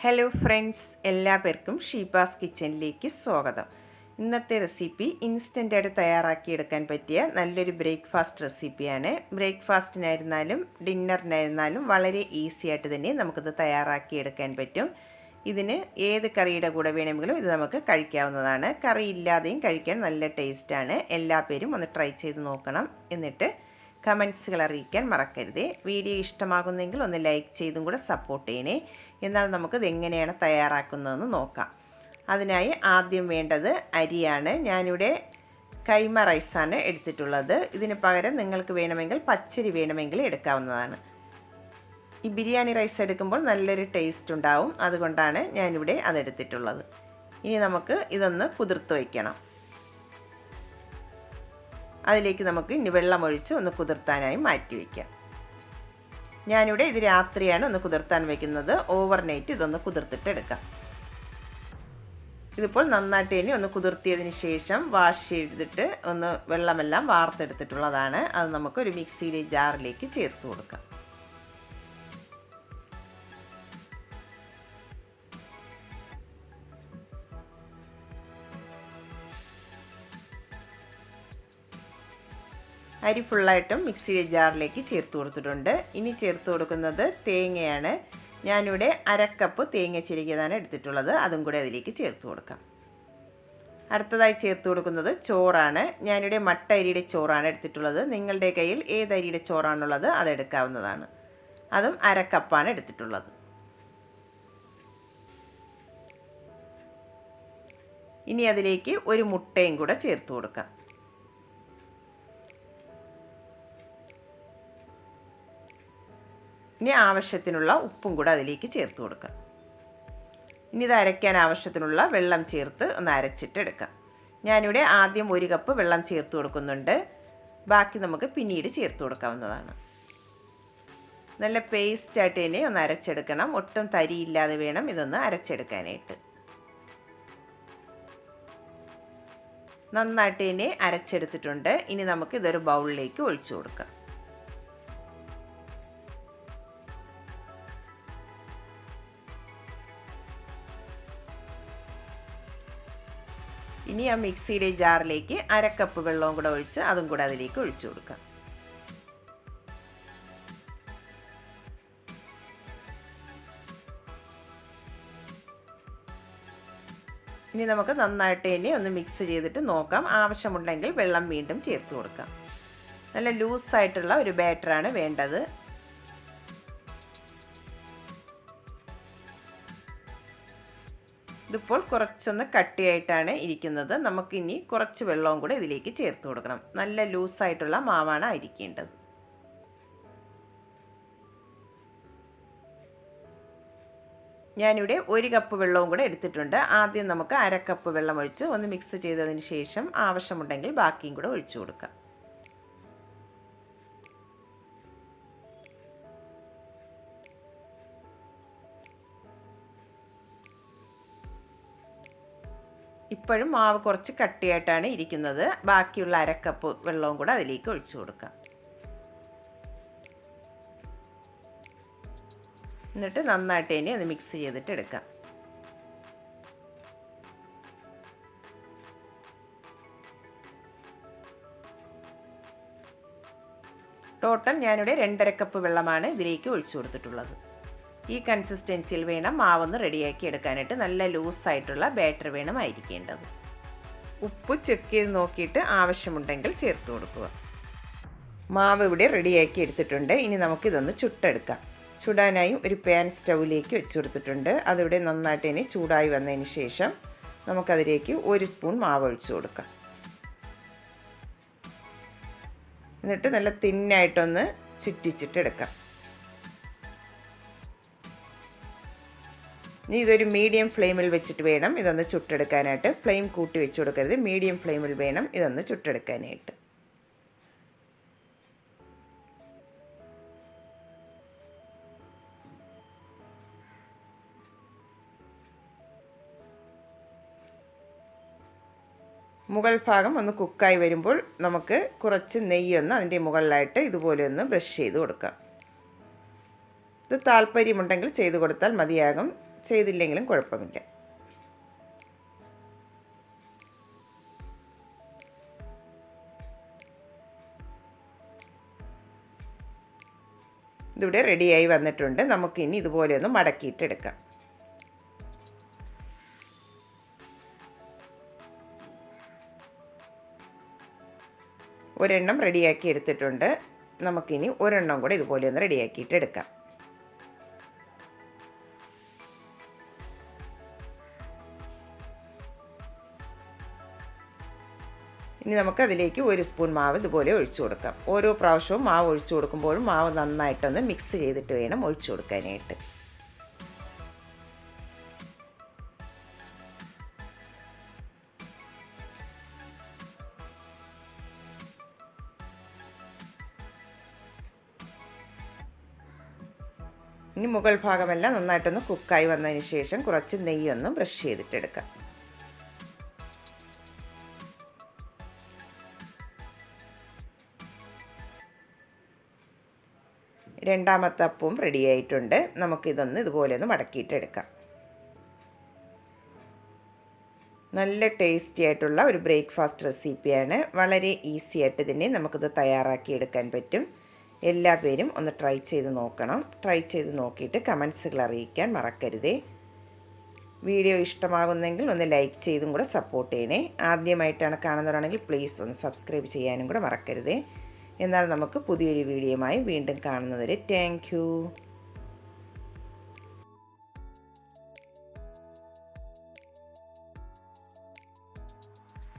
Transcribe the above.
Hello friends എല്ലാവർക്കും ഷീബാസ് കിച്ചണിലേക്ക് സ്വാഗതം. ഇന്നത്തെ റെസിപ്പി ഇൻസ്റ്റന്റായിട്ട് തയ്യാറാക്കിയെടുക്കാൻ പറ്റിയ നല്ലൊരു ബ്രേക്ക്ഫാസ്റ്റ് റെസിപ്പിയാണ് ബ്രേക്ക്ഫാസ്റ്റിനായിരുന്നാലും ഡിന്നറിനായിരുന്നാലും വളരെ ഈസി ആയിട്ട് തന്നെ നമുക്കിത് തയ്യാറാക്കിയെടുക്കാൻ പറ്റും. ഇതിന് ഏത് കറിയുടെ കൂടെ വേണമെങ്കിലും ഇത് നമുക്ക് കഴിക്കാവുന്നതാണ്. കറി ഇല്ലാതെയും കഴിക്കാൻ നല്ല ടേസ്റ്റാണ് എല്ലാ പേരും ഒന്ന് ട്രൈ ചെയ്ത് നോക്കണം. എന്നിട്ട് കമൻസുകൾ അറിയിക്കാൻ മറക്കരുതേ. വീഡിയോ ഇഷ്ടമാകുന്നെങ്കിൽ ഒന്ന് ലൈക്ക് ചെയ്തും കൂടെ സപ്പോർട്ട് ചെയ്യണേ. എന്നാൽ നമുക്കിത് എങ്ങനെയാണ് തയ്യാറാക്കുന്നതെന്ന് നോക്കാം. അതിനായി ആദ്യം വേണ്ടത് അരിയാണ്. ഞാനിവിടെ കൈമ റൈസാണ് എടുത്തിട്ടുള്ളത്. ഇതിന് പകരം നിങ്ങൾക്ക് വേണമെങ്കിൽ പച്ചരി വേണമെങ്കിൽ എടുക്കാവുന്നതാണ്. ഈ ബിരിയാണി റൈസ് എടുക്കുമ്പോൾ നല്ലൊരു ടേസ്റ്റ് ഉണ്ടാവും. അതുകൊണ്ടാണ് ഞാനിവിടെ അതെടുത്തിട്ടുള്ളത് ഇനി നമുക്ക് ഇതൊന്ന് കുതിർത്ത് വയ്ക്കണം. അതിലേക്ക് നമുക്ക് ഇനി വെള്ളമൊഴിച്ച് ഒന്ന് കുതിർത്താനായി മാറ്റി വയ്ക്കാം. ഞാനിവിടെ ഇത് രാത്രിയാണ് ഒന്ന് കുതിർത്താൻ വയ്ക്കുന്നത് ഓവർ നൈറ്റ് ഇതൊന്ന് കുതിർത്തിട്ട് എടുക്കാം ഇതിപ്പോൾ നന്നായിട്ട് ഇനി ഒന്ന് കുതിർത്തിയതിന് ശേഷം വാഷ് ചെയ്തിട്ട് ഒന്ന് വെള്ളമെല്ലാം വാർത്തെടുത്തിട്ടുള്ളതാണ്. അത് നമുക്കൊരു മിക്സിയിലെ ജാറിലേക്ക് ചേർത്ത് കൊടുക്കാം. അരി ഫുള്ളായിട്ടും മിക്സിയുടെ ജാറിലേക്ക് ചേർത്ത് കൊടുത്തിട്ടുണ്ട്. ഇനി ചേർത്ത് കൊടുക്കുന്നത് തേങ്ങയാണ്. ഞാനിവിടെ അരക്കപ്പ് തേങ്ങ ചിരികിയതാണ് എടുത്തിട്ടുള്ളത്. അതും കൂടി അതിലേക്ക് ചേർത്ത് കൊടുക്കാം. അടുത്തതായി ചേർത്ത് കൊടുക്കുന്നത് ചോറാണ്. ഞാനിവിടെ മട്ട അരിയുടെ ചോറാണ് എടുത്തിട്ടുള്ളത്. നിങ്ങളുടെ കയ്യിൽ ഏത് അരിയുടെ ചോറാണുള്ളത് അതെടുക്കാവുന്നതാണ് അതും അരക്കപ്പാണ് എടുത്തിട്ടുള്ളത്. ഇനി അതിലേക്ക് ഒരു മുട്ടയും കൂടെ ചേർത്ത് കൊടുക്കാം. ഇനി ആവശ്യത്തിനുള്ള ഉപ്പും കൂടെ അതിലേക്ക് ചേർത്ത് കൊടുക്കുക. ഇനി ഇത് അരയ്ക്കാൻ ആവശ്യത്തിനുള്ള വെള്ളം ചേർത്ത് ഒന്ന് അരച്ചിട്ട് ഞാനിവിടെ ആദ്യം ഒരു കപ്പ് വെള്ളം ചേർത്ത് കൊടുക്കുന്നുണ്ട്. ബാക്കി നമുക്ക് പിന്നീട് ചേർത്ത് കൊടുക്കാവുന്നതാണ്. നല്ല പേസ്റ്റായിട്ട് തന്നെ ഒന്ന് അരച്ചെടുക്കണം. ഒട്ടും തരിയില്ലാതെ വേണം ഇതൊന്ന് അരച്ചെടുക്കാനായിട്ട്. നന്നായിട്ട് തന്നെ അരച്ചെടുത്തിട്ടുണ്ട്. ഇനി നമുക്ക് ഇതൊരു ബൗളിലേക്ക് ഒഴിച്ചു കൊടുക്കാം. ഇനി ആ മിക്സിയുടെ ജാറിലേക്ക് അരക്കപ്പ് വെള്ളവും കൂടെ ഒഴിച്ച് അതും കൂടെ അതിലേക്ക് ഒഴിച്ചു കൊടുക്കാം. ഇനി നമുക്ക് നന്നായിട്ട് തന്നെ ഒന്ന് മിക്സ് ചെയ്തിട്ട് നോക്കാം. ആവശ്യമുണ്ടെങ്കിൽ വെള്ളം വീണ്ടും ചേർത്ത് കൊടുക്കാം. നല്ല ലൂസായിട്ടുള്ള ഒരു ബാറ്ററാണ് വേണ്ടത്. ഇതിപ്പോൾ കുറച്ചൊന്ന് കട്ടിയായിട്ടാണ് ഇരിക്കുന്നത്. നമുക്കിനി കുറച്ച് വെള്ളവും കൂടെ ഇതിലേക്ക് ചേർത്ത് കൊടുക്കണം. നല്ല ലൂസായിട്ടുള്ള മാവാണ് അരിക്കേണ്ടത്. ഞാനിവിടെ ഒരു കപ്പ് വെള്ളവും കൂടെ എടുത്തിട്ടുണ്ട്. ആദ്യം നമുക്ക് അര കപ്പ് വെള്ളം ഒഴിച്ച് ഒന്ന് മിക്സ് ചെയ്തതിന് ശേഷം ആവശ്യമുണ്ടെങ്കിൽ ബാക്കിയും കൂടെ ഒഴിച്ചു കൊടുക്കാം. ഇപ്പോഴും മാവ് കുറച്ച് കട്ടിയായിട്ടാണ് ഇരിക്കുന്നത്. ബാക്കിയുള്ള അരക്കപ്പ് വെള്ളവും കൂടെ അതിലേക്ക് ഒഴിച്ചു കൊടുക്കാം. എന്നിട്ട് നന്നായിട്ട് ഇനി ഒന്ന് മിക്സ് ചെയ്തിട്ട് എടുക്കാം. ടോട്ടൽ ഞാനിവിടെ രണ്ടര കപ്പ് വെള്ളമാണ് ഇതിലേക്ക് ഒഴിച്ചു കൊടുത്തിട്ടുള്ളത്. ഈ കൺസിസ്റ്റൻസിയിൽ വേണം മാവൊന്ന് റെഡിയാക്കി എടുക്കാനായിട്ട്. നല്ല ലൂസായിട്ടുള്ള ബാറ്റർ വേണം ആയിരിക്കേണ്ടത് ഉപ്പ് ചെക്ക് ചെയ്ത് നോക്കിയിട്ട് ആവശ്യമുണ്ടെങ്കിൽ ചേർത്ത് കൊടുക്കുക. മാവ് ഇവിടെ റെഡിയാക്കി എടുത്തിട്ടുണ്ട്. ഇനി നമുക്കിതൊന്ന് ചുട്ടെടുക്കാം. ചുടാനായി ഒരു പാൻ സ്റ്റൗവിലേക്ക് വെച്ച് കൊടുത്തിട്ടുണ്ട്. അതിവിടെ നന്നായിട്ട് ഇനി ചൂടായി വന്നതിന് ശേഷം നമുക്കതിലേക്ക് ഒരു സ്പൂൺ മാവ് ഒഴിച്ചു കൊടുക്കാം. എന്നിട്ട് നല്ല തിന്നായിട്ടൊന്ന് ചുറ്റിച്ചിട്ടെടുക്കാം. ഇനി ഇതൊരു മീഡിയം ഫ്ലെയിമിൽ വെച്ചിട്ട് വേണം ഇതൊന്ന് ചുട്ടെടുക്കാനായിട്ട്. ഫ്ലെയിം കൂട്ടി വെച്ച് കൊടുക്കരുത്. മീഡിയം ഫ്ലെയിമിൽ വേണം ഇതൊന്ന് ചുട്ടെടുക്കാനായിട്ട്. മുകൾ ഭാഗം ഒന്ന് കുക്കായി വരുമ്പോൾ നമുക്ക് കുറച്ച് നെയ്യൊന്ന് അതിന്റെ മുകളിലായിട്ട് ഇതുപോലെ ഒന്ന് ബ്രഷ് ചെയ്ത് കൊടുക്കാം. ഇത് താല്പര്യമുണ്ടെങ്കിൽ ചെയ്ത് കൊടുത്താൽ മതിയാകും. ചെയ്തില്ലെങ്കിലും കുഴപ്പമില്ല. ഇതിവിടെ റെഡിയായി വന്നിട്ടുണ്ട്. നമുക്കിനി ഇതുപോലെ ഒന്ന് മടക്കിയിട്ടെടുക്കാം. ഒരെണ്ണം റെഡിയാക്കി എടുത്തിട്ടുണ്ട്. നമുക്കിനി ഒരെണ്ണം കൂടെ ഇതുപോലെ ഒന്ന് റെഡിയാക്കിയിട്ട് എടുക്കാം ഇനി നമുക്ക് അതിലേക്ക് ഒരു സ്പൂൺ മാവ് ഇതുപോലെ ഒഴിച്ചു കൊടുക്കാം. ഓരോ പ്രാവശ്യവും മാവ് ഒഴിച്ചു കൊടുക്കുമ്പോഴും മാവ് നന്നായിട്ടൊന്ന് മിക്സ് ചെയ്തിട്ട് വേണം ഒഴിച്ചു കൊടുക്കാനായിട്ട്. ഇനി മുകൾ ഭാഗമെല്ലാം നന്നായിട്ടൊന്ന് കുക്കായി വന്നതിന് ശേഷം കുറച്ച് നെയ്യൊന്ന് ബ്രഷ് ചെയ്തിട്ടെടുക്കാം. രണ്ടാമത്തെ അപ്പവും റെഡിയായിട്ടുണ്ട് നമുക്കിതൊന്ന് ഇതുപോലെ ഒന്ന് മടക്കിയിട്ടെടുക്കാം. നല്ല ടേസ്റ്റി ആയിട്ടുള്ള ഒരു ബ്രേക്ക്ഫാസ്റ്റ് റെസിപ്പിയാണ് വളരെ ഈസി ആയിട്ട് തന്നെ നമുക്കിത് തയ്യാറാക്കി എടുക്കാൻ പറ്റും. എല്ലാ പേരും ഒന്ന് ട്രൈ ചെയ്ത് നോക്കണം. ട്രൈ ചെയ്ത് നോക്കിയിട്ട് കമൻസുകൾ അറിയിക്കാൻ മറക്കരുതേ. വീഡിയോ ഇഷ്ടമാകുന്നെങ്കിൽ ഒന്ന് ലൈക്ക് ചെയ്തും കൂടെ സപ്പോർട്ട് ചെയ്യണേ. ആദ്യമായിട്ടാണ് കാണുന്നവരാണെങ്കിൽ പ്ലീസ് ഒന്ന് സബ്സ്ക്രൈബ് ചെയ്യാനും കൂടെ മറക്കരുതേ. എന്നാൽ നമുക്ക് പുതിയൊരു വീഡിയോയുമായി വീണ്ടും കാണുന്നവരെ താങ്ക്